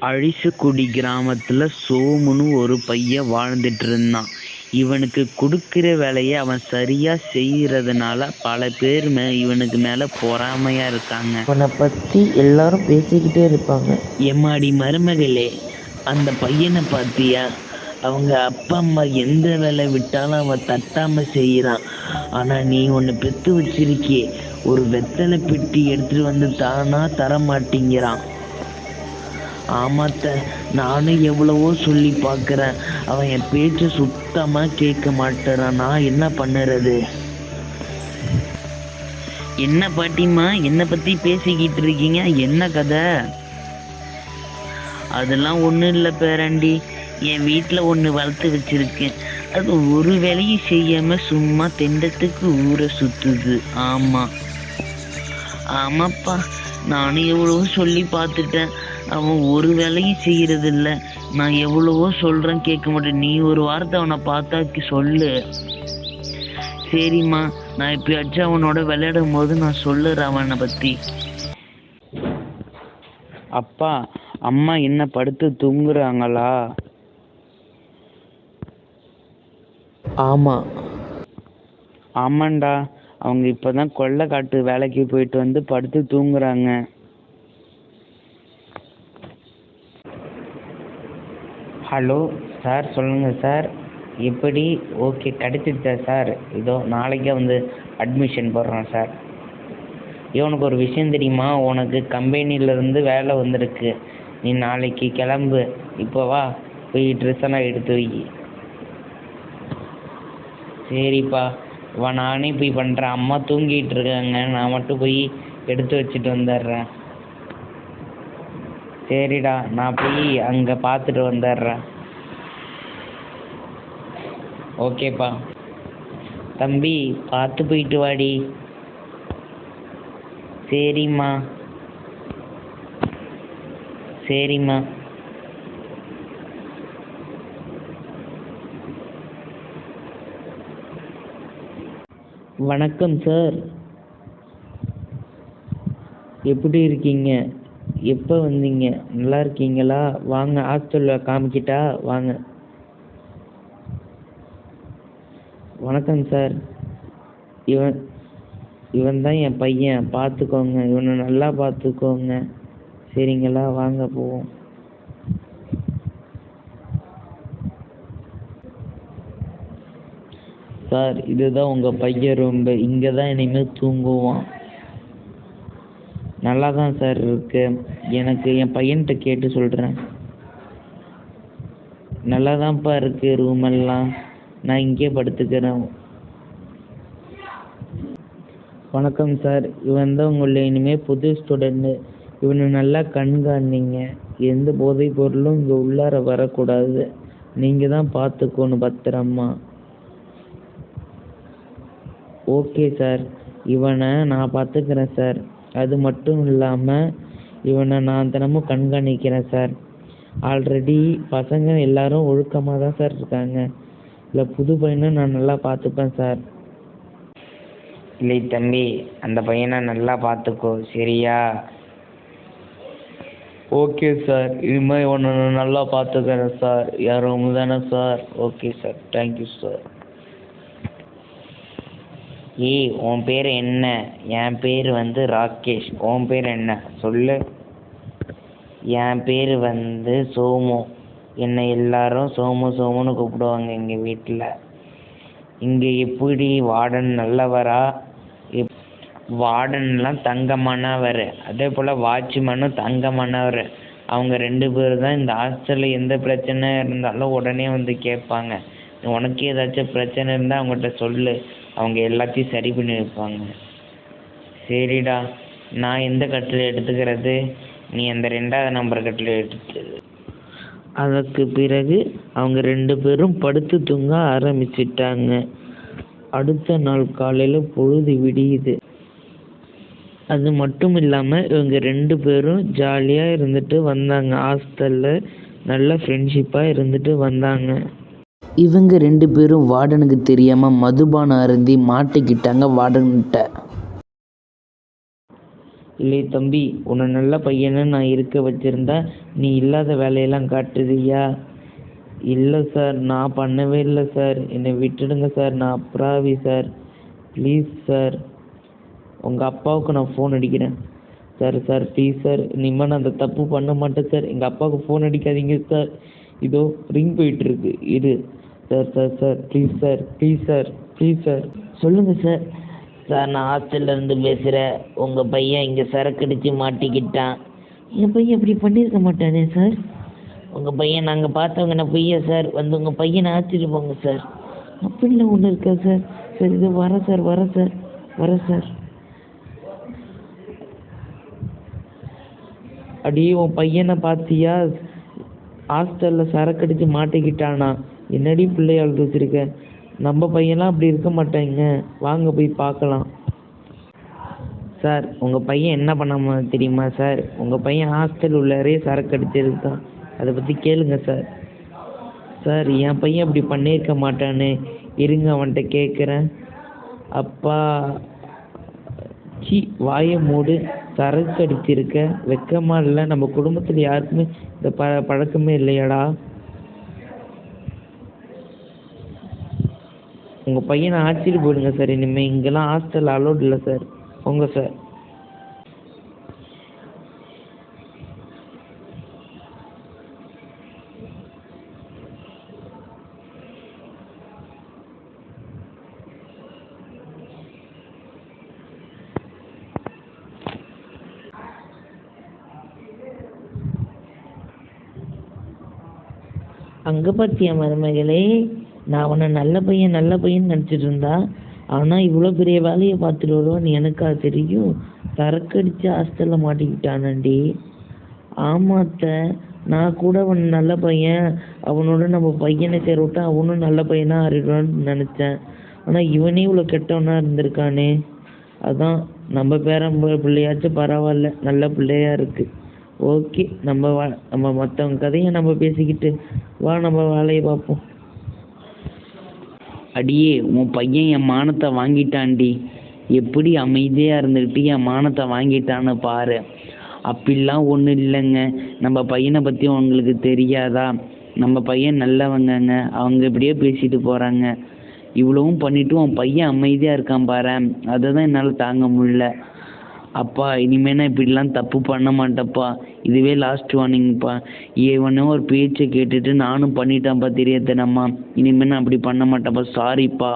அழிசுக்குடி கிராமத்துல சோமுன்னு ஒரு பையன் வாழ்ந்துட்டு இருந்தான். இவனுக்கு குடுக்கிற வேலைய அவன் சரியா செய்யறதுனால பல பேர் இவனுக்கு மேல பொறாமையா இருக்காங்க. அவனைப் பத்தி எல்லாரும் பேசிக்கிட்டே இருப்பாங்க. எம்மாடி மருமகளே அந்த பையனை பாத்தியா? அவங்க அப்பா அம்மா எந்த வேலை விட்டாலும் அவன் தட்டாம செய்யறான். ஆனா நீ ஒண்ணு பெத்து வச்சிருக்கியே ஒரு வெத்தலை பெட்டி எடுத்துட்டு வந்து தானா தர மாட்டேங்கிறான். ஆமாத்த நானும் எவ்வளவோ சொல்லி பார்க்குறேன் அவன் என் பேச்சை சுத்தமா கேட்க மாட்டேறான். நான் என்ன பண்ணுறது? என்ன பாட்டிம்மா என்ன பத்தி பேசிக்கிட்டு இருக்கீங்க? என்ன கதை? அதெல்லாம் ஒண்ணும் இல்ல பேராண்டி. என் வீட்டில் ஒண்ணு வளர்த்து வச்சிருக்கேன். அது ஒரு வேலையும் செய்யாம சும்மா தெண்டத்துக்கு ஊரை சுத்துது. ஆமாம் ஆமாப்பா நானும் எவ்வளவோ சொல்லி பார்த்துட்டேன். அவன் ஒரு வேலையும் செய்யறதில்ல. நான் எவ்வளவோ சொல்றேன் கேட்க மாட்டேன். நீ ஒரு வார்த்தை அவனை பார்த்தா சொல்லு. சரிம்மா நான் எப்பயாச்சும் அவனோட விளையாடும் போது நான் சொல்லுறேன் அவனை பத்தி. அப்பா அம்மா என்ன படுத்து தூங்குறாங்களா? ஆமா. ஆமாண்டா அவங்க இப்பதான் கொல்லைக்காட்டு வேலைக்கு போயிட்டு வந்து படுத்து தூங்குறாங்க. ஹலோ சார் சொல்லுங்கள் சார். எப்படி ஓகே கிடைச்சிருச்சா சார்? இதோ நாளைக்கே வந்து அட்மிஷன் போடுறோம் சார். இவனுக்கு உனக்கு ஒரு விஷயம் தெரியுமா? உனக்கு கம்பெனியிலேருந்து வேலை வந்திருக்கு. நீ நாளைக்கு கிளம்பு. இப்போ வா போய் ட்ரெஸ் எல்லாம் எடுத்து வை. சரிப்பா வா நானே போய் பண்ணுறேன். அம்மா தூங்கிட்டு இருக்காங்க. நான் மட்டும் போய் எடுத்து வச்சுட்டு வந்துடுறேன். சரிடா நான் போய் அங்கே பார்த்துட்டு வந்துடுறேன். ஓகேப்பா. தம்பி பார்த்து போயிட்டு வாடி. சரிம்மா. சரிம்மா. வணக்கம் சார். எப்படி இருக்கீங்க? எப்போ வந்தீங்க? நல்லா இருக்கீங்களா? வாங்க ஹாஸ்டலில் காமிக்கிட்டா வாங்க. வணக்கம் சார். இவன் இவன்தான் என் பையன். பார்த்துக்கோங்க. இவனை நல்லா பார்த்துக்கோங்க. சரிங்களா? வாங்க போவோம். சார் இதுதான் உங்கள் பையன் ரூம்பு. இங்கே தான் இனிமேல் தூங்குவான். நல்லா தான் சார் இருக்கு. எனக்கு என் பையன்கிட்ட கேட்டு சொல்கிறேன் நல்லா தான்ப்பா இருக்கு ரூம் எல்லாம். நான் இங்கேயே படுத்துக்கிறேன். வணக்கம் சார். இவன் தான் உங்களை இனிமேல் புது ஸ்டூடெண்ட்டு இவனை நல்லா கண்காணிங்க. எந்த போதைப் பொருளும் இங்கே உள்ளார வரக்கூடாது. நீங்கள் தான் பார்த்துக்கணும் பத்திரமா. Okay sir. இவனை நான் பார்த்துக்கிறேன் சார். அது மட்டும் இல்லாம இவனை நான் தினமும் கண்காணிக்கிறேன் சார். ஆல்ரெடி பசங்க எல்லாரும் ஒழுக்கமா தான் சார் இருக்காங்க. இதுல புது பையனை நான் நல்லா பார்த்துப்பேன் சார். இல்லை தம்பி அந்த பையனை நல்லா பார்த்துக்கோ சரியா? Okay sir. இனிமே இவனை நான் நல்லா பார்த்துக்கிறேன் சார். என் ரூம் தானே sir? Okay sir. Thank you sir. ஏய் உன் பேர் என்ன? என் பேர் வந்து ராகேஷ். உன் பேர் என்ன? சொல்லு. என் பேர் வந்து சோமு. என்னை எல்லாரும் சோமு சோமுன்னு கூப்பிடுவாங்க எங்கள் வீட்டில் இங்கே எப்படி வார்டன் நல்லவரா? வார்டன்லாம் தங்கமானவர். அதே போல் வாட்ச்மேனும் தங்கமானவர். அவங்க ரெண்டு பேரும் தான் இந்த ஹாஸ்டலில் எந்த பிரச்சனை இருந்தாலும் உடனே வந்து கேட்பாங்க. உனக்கு ஏதாச்சும் பிரச்சனை இருந்தால் அவங்ககிட்ட சொல்லு. அவங்க எல்லாத்தையும் சரி பண்ணி வைப்பாங்க. சரிடா. நான் எந்த கட்டில் எடுத்துக்கிறது? நீ அந்த ரெண்டாவது நம்பர் கட்டில் எடுத்து அதற்கு பிறகு அவங்க ரெண்டு பேரும் படுத்து தூங்க ஆரம்பிச்சிட்டாங்க. அடுத்த நாள் காலையில் பொழுது விடியுது. அது மட்டும் இல்லாமல் இவங்க ரெண்டு பேரும் ஜாலியாக இருந்துட்டு வந்தாங்க. ஹாஸ்டலில் நல்ல ஃப்ரெண்ட்ஷிப்பாக இருந்துட்டு வந்தாங்க. இவங்க ரெண்டு பேரும் வார்டனுக்கு தெரியாம மதுபானம் அருந்தி மாட்டிக்கிட்டாங்க வார்டன்கிட்ட. இல்லை தம்பி உன்னை நல்ல பையனை நான் இருக்க வச்சிருந்தா நீ இல்லாத வேலையெல்லாம் காட்டுறியா? இல்லை சார் நான் பண்ணவே இல்லை சார். என்னை விட்டுடுங்க சார் நான் அப்ராவி சார். Please sir. உங்கள் அப்பாவுக்கு நான் ஃபோன் அடிக்கிறேன். Sir sir please sir. இனிமேல் நான் அந்த தப்பு பண்ண மாட்டேன் சார். எங்கள் அப்பாவுக்கு ஃபோன் அடிக்காதீங்க சார். இதோ ரிங் போயிட்டுருக்கு இரு. Sir sir sir please sir please sir please sir சொல்லுங்கள் சார் சார் நான் ஹாஸ்டல்ல இருந்து பேசுகிறேன் உங்கள் பையன் இங்கே சரக்கு அடித்து மாட்டிக்கிட்டான். என் பையன் இப்படி பண்ணியிருக்க மாட்டானே சார் உங்கள் பையன் நாங்கள் பார்த்தவங்க நான் பையா சார் வந்து உங்கள் பையனை ஆச்சிட்டு போங்க சார் அப்படிலாம் ஒன்றும் இருக்கா சார் சார் இது வரேன் சார் வரேன் சார் வரேன் சார் அடியே உன் பையனை பார்த்தியா ஹாஸ்டலில் சரக்கு அடித்து மாட்டிக்கிட்டானா? என்னடி பிள்ளையாள் வச்சுருக்க? நம்ம பையன்லாம் அப்படி இருக்க மாட்டாங்க வாங்க போய் பார்க்கலாம். சார் உங்கள் பையன் என்ன பண்ணாம தெரியுமா சார்? உங்கள் பையன் ஹாஸ்டல் உள்ளாரே சரக்கு அடிச்சிருக்கான். அதை பற்றி கேளுங்க சார். சார் என் பையன் அப்படி பண்ணியிருக்க மாட்டான்னு இருங்க அவன்கிட்ட கேட்குறேன் அப்பா சி வாயை மூடு. சரக்கு அடிச்சிருக்க. வெக்கமாக இல்லை. நம்ம குடும்பத்தில் யாருக்குமே இந்த ப பழக்கமே இல்லையாடா. உங்கள் பையனை ஆச்சிட்டு போயிடுங்க சார். இனிமேல் இங்கெல்லாம் ஹாஸ்டல் அலோட் இல்லை சார். போங்க சார். அங்கே பார்த்தியா மருமகளே? நான் அவனை நல்ல பையன் நல்ல பையன் நினச்சிட்டு இருந்தா ஆனால் இவ்வளோ பெரிய வேலையை பார்த்துட்டு வருவான்னு எனக்கா தெரியும். சரக்கு ஹாஸ்டலில் மாட்டிக்கிட்டானண்டி. ஆமாத்த நான் கூட அவன் நல்ல பையன் அவனோட நம்ம பையனை சேர விட்டா அவனும் நல்ல பையனாக ஆறிடுவான்னு நினச்சேன். ஆனால் இவனே இவ்வளோ கெட்டவனா இருந்திருக்கானே. அதான் நம்ம பேரம்ப பிள்ளையாச்சும் பரவாயில்ல நல்ல பிள்ளையா இருக்கு. ஓகே நம்ம வா நம்ம மற்றவங்க கதையை நம்ம பேசிக்கிட்டு வா நம்ம வேலையை பார்ப்போம். அடியே உன் பையன் என் மானத்தை வாங்கிட்டான்டி. எப்படி அமைதியாக இருந்துக்கிட்டு என் மானத்தை வாங்கிட்டான்னு பாரு. அப்படிலாம் ஒன்றும் இல்லைங்க. நம்ம பையனை பற்றி உங்களுக்கு தெரியாதா? நம்ம பையன் நல்லவங்கங்க. அவங்க இப்படியே பேசிட்டு போகிறாங்க இவ்வளவும் பண்ணிவிட்டு உன் பையன் அமைதியாக இருக்கான் பாரு அதை தான் என்னால் தாங்க முடியல. அப்பா இனிமே நான் இப்படிலாம் தப்பு பண்ண மாட்டேன்ப்பா. இதுவே லாஸ்ட் வார்னிங்ப்பா இவனே ஒரு பேச்சை கேட்டுட்டு நானும் பண்ணிட்டேன்ப்பா தெரியாதனமா இனிமேல் நான் அப்படி பண்ண மாட்டேன்ப்பா. சாரிப்பா